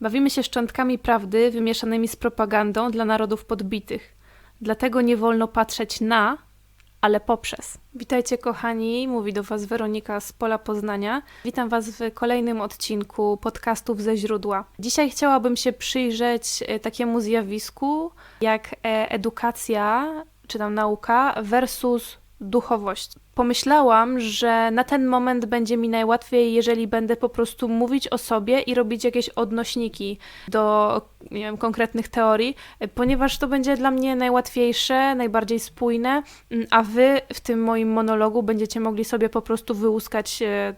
Bawimy się szczątkami prawdy wymieszanymi z propagandą dla narodów podbitych. Dlatego nie wolno patrzeć na, ale poprzez. Witajcie kochani, mówi do Was Weronika z Pola Poznania. Witam Was w kolejnym odcinku podcastów ze źródła. Dzisiaj chciałabym się przyjrzeć e, takiemu zjawisku jak e, edukacja, czy tam nauka versus duchowość. Pomyślałam, że na ten moment będzie mi najłatwiej, jeżeli będę po prostu mówić o sobie i robić jakieś odnośniki do wiem, konkretnych teorii, ponieważ to będzie dla mnie najłatwiejsze, najbardziej spójne, mm, a wy w tym moim monologu będziecie mogli sobie po prostu wyłuskać e,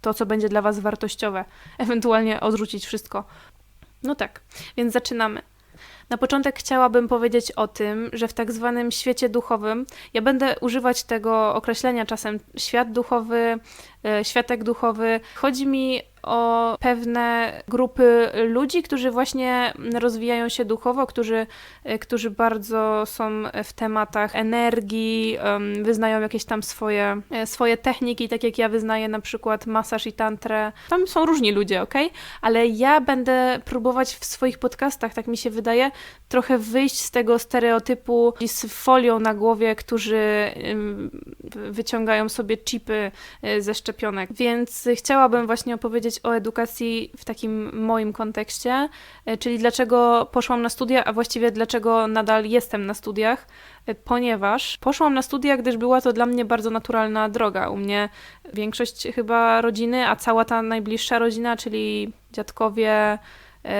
to, co będzie dla was wartościowe, ewentualnie odrzucić wszystko. No tak, więc zaczynamy. Na początek chciałabym powiedzieć o tym, że w tak zwanym świecie duchowym, ja będę używać tego określenia czasem świat duchowy, e, światek duchowy. Chodzi mi o pewne grupy ludzi, którzy właśnie rozwijają się duchowo, którzy, e, którzy bardzo są w tematach energii, wyznają jakieś tam swoje, e, swoje techniki, tak jak ja wyznaję na przykład masaż i tantrę. Tam są różni ludzie, ok? Ale ja będę próbować w swoich podcastach, tak mi się wydaje, trochę wyjść z tego stereotypu z folią na głowie, którzy wyciągają sobie chipy e, ze szczepionek. Więc chciałabym właśnie opowiedzieć o edukacji w takim moim kontekście, e, czyli dlaczego poszłam na studia, a właściwie dlaczego nadal jestem na studiach, e, ponieważ poszłam na studia, gdyż była to dla mnie bardzo naturalna droga. U mnie większość chyba rodziny, a cała ta najbliższa rodzina, czyli dziadkowie,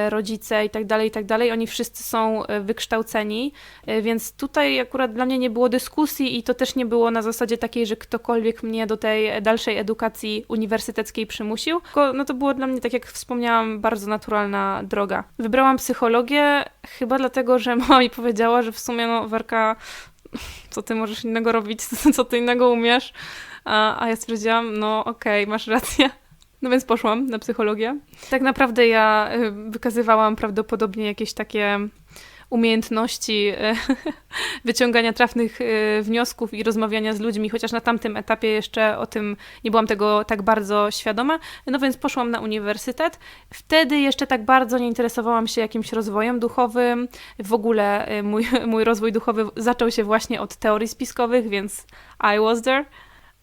rodzice i tak dalej, i tak dalej, oni wszyscy są e, wykształceni, e, więc tutaj akurat dla mnie nie było dyskusji i to też nie było na zasadzie takiej, że ktokolwiek mnie do tej dalszej edukacji uniwersyteckiej przymusił, tylko no to było dla mnie, tak jak wspomniałam, bardzo naturalna droga. Wybrałam psychologię chyba dlatego, że mama mi powiedziała, że w sumie no Werka, co ty możesz innego robić, co ty innego umiesz, a, a ja stwierdziłam, no okej, okay, masz rację. No więc poszłam na psychologię. Tak naprawdę ja y, wykazywałam prawdopodobnie jakieś takie umiejętności y, wyciągania trafnych y, wniosków i rozmawiania z ludźmi, chociaż na tamtym etapie jeszcze o tym nie byłam tego tak bardzo świadoma. No więc poszłam na uniwersytet. Wtedy jeszcze tak bardzo nie interesowałam się jakimś rozwojem duchowym. W ogóle mój, mój rozwój duchowy zaczął się właśnie od teorii spiskowych, więc I was there.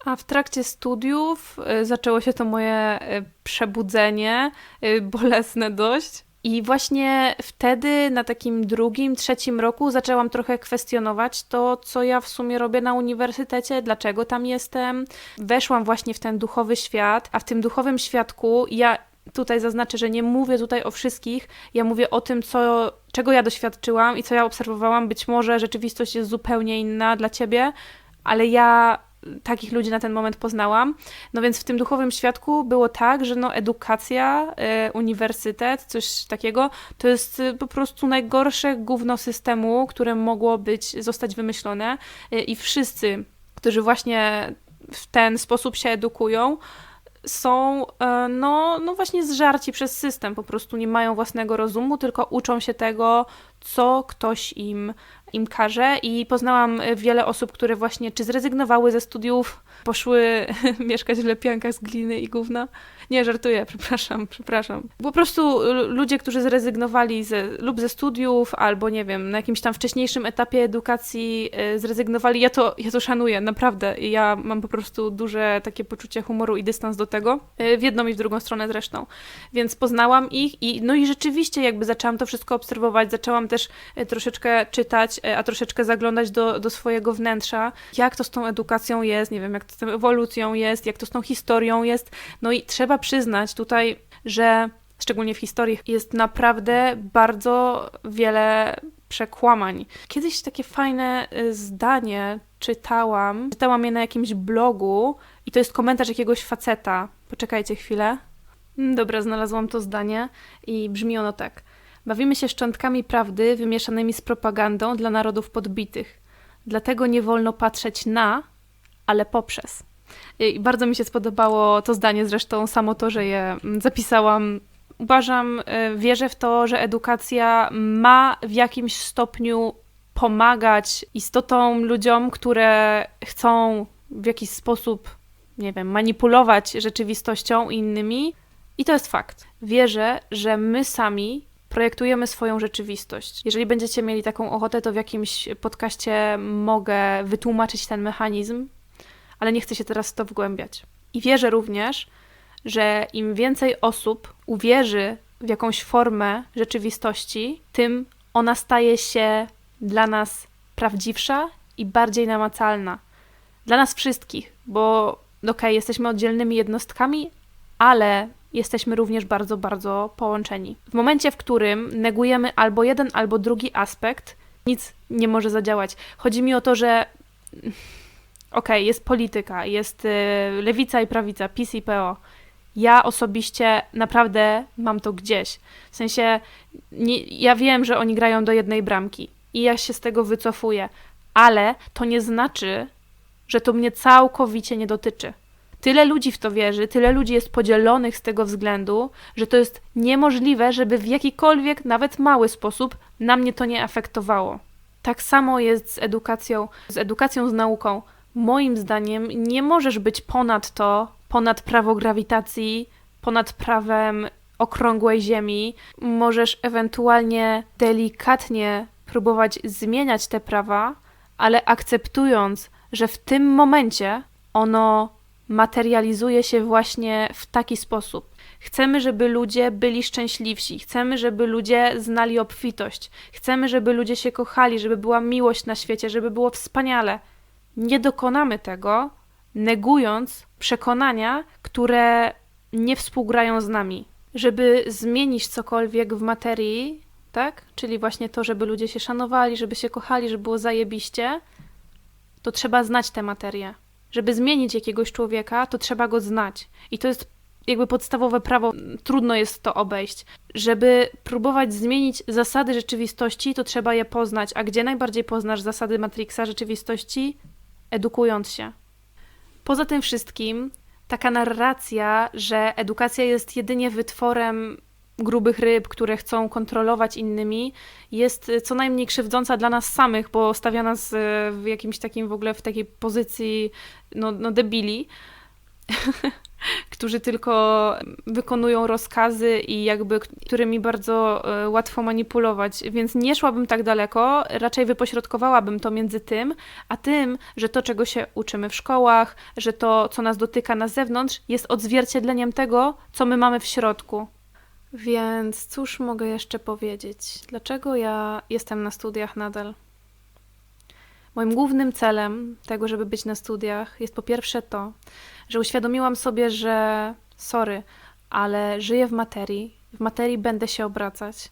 A w trakcie studiów y, zaczęło się to moje y, przebudzenie, y, bolesne dość. I właśnie wtedy, na takim drugim, trzecim roku, zaczęłam trochę kwestionować to, co ja w sumie robię na uniwersytecie, dlaczego tam jestem. Weszłam właśnie w ten duchowy świat, a w tym duchowym świadku ja tutaj zaznaczę, że nie mówię tutaj o wszystkich, ja mówię o tym, co, czego ja doświadczyłam i co ja obserwowałam. Być może rzeczywistość jest zupełnie inna dla ciebie, ale ja takich ludzi na ten moment poznałam. No więc w tym duchowym świadku było tak, że no edukacja, y, uniwersytet, coś takiego, to jest y, po prostu najgorsze gówno systemu, które mogło być, zostać wymyślone y, i wszyscy, którzy właśnie w ten sposób się edukują, są no, no właśnie zżarci przez system, po prostu nie mają własnego rozumu, tylko uczą się tego, co ktoś im im każe i poznałam wiele osób, które właśnie czy zrezygnowały ze studiów, poszły mieszkać w lepiankach z gliny i gówna. Nie, żartuję, przepraszam, przepraszam. Po prostu ludzie, którzy zrezygnowali ze, lub ze studiów, albo nie wiem, na jakimś tam wcześniejszym etapie edukacji y, zrezygnowali, ja to, ja to szanuję, naprawdę. Ja mam po prostu duże takie poczucie humoru i dystans do tego, y, w jedną i w drugą stronę zresztą. Więc poznałam ich i no i rzeczywiście jakby zaczęłam to wszystko obserwować, zaczęłam też y, troszeczkę czytać a troszeczkę zaglądać do, do swojego wnętrza, jak to z tą edukacją jest, nie wiem, jak z tą ewolucją jest, jak to z tą historią jest. No i trzeba przyznać tutaj, że szczególnie w historii jest naprawdę bardzo wiele przekłamań. Kiedyś takie fajne e, zdanie czytałam, czytałam je na jakimś blogu i to jest komentarz jakiegoś faceta. Poczekajcie chwilę. Mm, dobra, znalazłam to zdanie i brzmi ono tak. Bawimy się szczątkami prawdy wymieszanymi z propagandą dla narodów podbitych. Dlatego nie wolno patrzeć na, ale poprzez. I bardzo mi się spodobało to zdanie, zresztą samo to, że je mm, zapisałam. Uważam, y, wierzę w to, że edukacja ma w jakimś stopniu pomagać istotom, ludziom, które chcą w jakiś sposób, nie wiem, manipulować rzeczywistością innymi, I to jest fakt. Wierzę, że my sami projektujemy swoją rzeczywistość. Jeżeli będziecie mieli taką ochotę, to w jakimś podcaście mogę wytłumaczyć ten mechanizm, ale nie chcę się teraz w to wgłębiać. I wierzę również, że im więcej osób uwierzy w jakąś formę rzeczywistości, tym ona staje się dla nas prawdziwsza i bardziej namacalna. Dla nas wszystkich, bo okej, okay, jesteśmy oddzielnymi jednostkami, ale jesteśmy również bardzo, bardzo połączeni. W momencie, w którym negujemy albo jeden, albo drugi aspekt, nic nie może zadziałać. Chodzi mi o to, że okej, okay, jest polityka, jest y, lewica i prawica, PiS i PO. Ja osobiście naprawdę mam to gdzieś. W sensie, nie, ja wiem, że oni grają do jednej bramki i ja się z tego wycofuję, ale to nie znaczy, że to mnie całkowicie nie dotyczy. Tyle ludzi w to wierzy, tyle ludzi jest podzielonych z tego względu, że to jest niemożliwe, żeby w jakikolwiek, nawet mały sposób na mnie to nie afektowało. Tak samo jest z edukacją, z edukacją, z nauką. Moim zdaniem nie możesz być ponad to, ponad prawo grawitacji, ponad prawem okrągłej Ziemi. Możesz ewentualnie delikatnie próbować zmieniać te prawa, ale akceptując, że w tym momencie ono materializuje się właśnie w taki sposób. Chcemy, żeby ludzie byli szczęśliwsi, chcemy, żeby ludzie znali obfitość, chcemy, żeby ludzie się kochali, żeby była miłość na świecie, żeby było wspaniale. Nie dokonamy tego, negując przekonania, które nie współgrają z nami. Żeby zmienić cokolwiek w materii, tak? Czyli właśnie to, żeby ludzie się szanowali, żeby się kochali, żeby było zajebiście, to trzeba znać tę materię. Żeby zmienić jakiegoś człowieka, to trzeba go znać. I to jest jakby podstawowe prawo, trudno jest to obejść. Żeby próbować zmienić zasady rzeczywistości, to trzeba je poznać. A gdzie najbardziej poznasz zasady Matrixa rzeczywistości? Edukując się. Poza tym wszystkim, taka narracja, że edukacja jest jedynie wytworem grubych ryb, które chcą kontrolować innymi, jest co najmniej krzywdząca dla nas samych, bo stawia nas e, w jakimś takim w ogóle w takiej pozycji no, no debili. którzy tylko wykonują rozkazy i jakby którymi bardzo e, łatwo manipulować, więc nie szłabym tak daleko, raczej wypośrodkowałabym to między tym, a tym, że to, czego się uczymy w szkołach, że to, co nas dotyka na zewnątrz, jest odzwierciedleniem tego, co my mamy w środku. Więc cóż mogę jeszcze powiedzieć? Dlaczego ja jestem na studiach nadal? Moim głównym celem tego, żeby być na studiach, jest po pierwsze to, że uświadomiłam sobie, że sorry, ale żyję w materii, w materii będę się obracać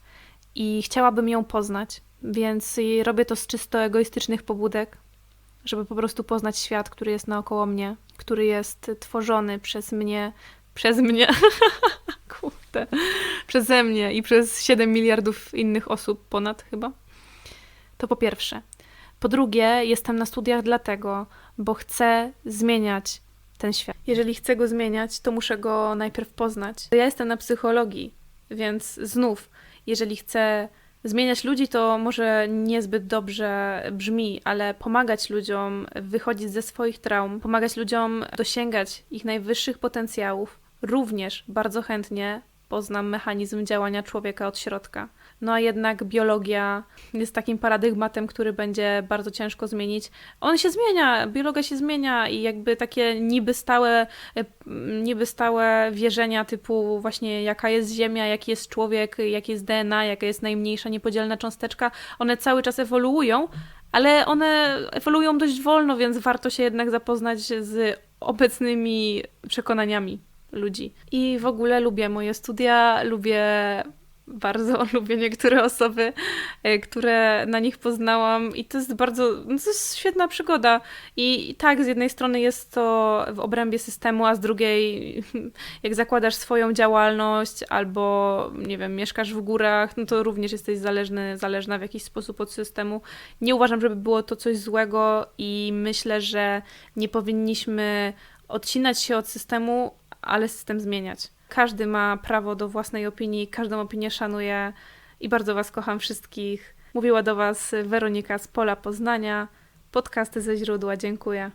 i chciałabym ją poznać, więc robię to z czysto egoistycznych pobudek, żeby po prostu poznać świat, który jest naokoło mnie, który jest tworzony przez mnie, przez mnie, kurde, przeze mnie i przez 7 miliardów innych osób ponad chyba. To po pierwsze. Po drugie, jestem na studiach dlatego, bo chcę zmieniać ten świat. Jeżeli chcę go zmieniać, to muszę go najpierw poznać. Ja jestem na psychologii, więc znów, jeżeli chcę zmieniać ludzi, to może niezbyt dobrze brzmi, ale pomagać ludziom wychodzić ze swoich traum, pomagać ludziom dosięgać ich najwyższych potencjałów, również bardzo chętnie poznam mechanizm działania człowieka od środka. No a jednak biologia jest takim paradygmatem, który będzie bardzo ciężko zmienić. On się zmienia, biologia się zmienia i jakby takie niby stałe, niby stałe wierzenia typu właśnie jaka jest Ziemia, jaki jest człowiek, jaki jest DNA, jaka jest najmniejsza niepodzielna cząsteczka, one cały czas ewoluują, ale one ewoluują dość wolno, więc warto się jednak zapoznać z obecnymi przekonaniami ludzi. I w ogóle lubię moje studia, lubię bardzo lubię niektóre osoby, e, które na nich poznałam i to jest bardzo, no to jest świetna przygoda. I tak, z jednej strony jest to w obrębie systemu, a z drugiej, jak zakładasz swoją działalność albo, nie wiem, mieszkasz w górach, no to również jesteś zależny, zależna w jakiś sposób od systemu. Nie uważam, żeby było to coś złego i myślę, że nie powinniśmy odcinać się od systemu, ale system zmieniać. Każdy ma prawo do własnej opinii, każdą opinię szanuję i bardzo Was kocham wszystkich. Mówiła do Was Weronika z Pola Poznania. Podcasty ze źródła, dziękuję.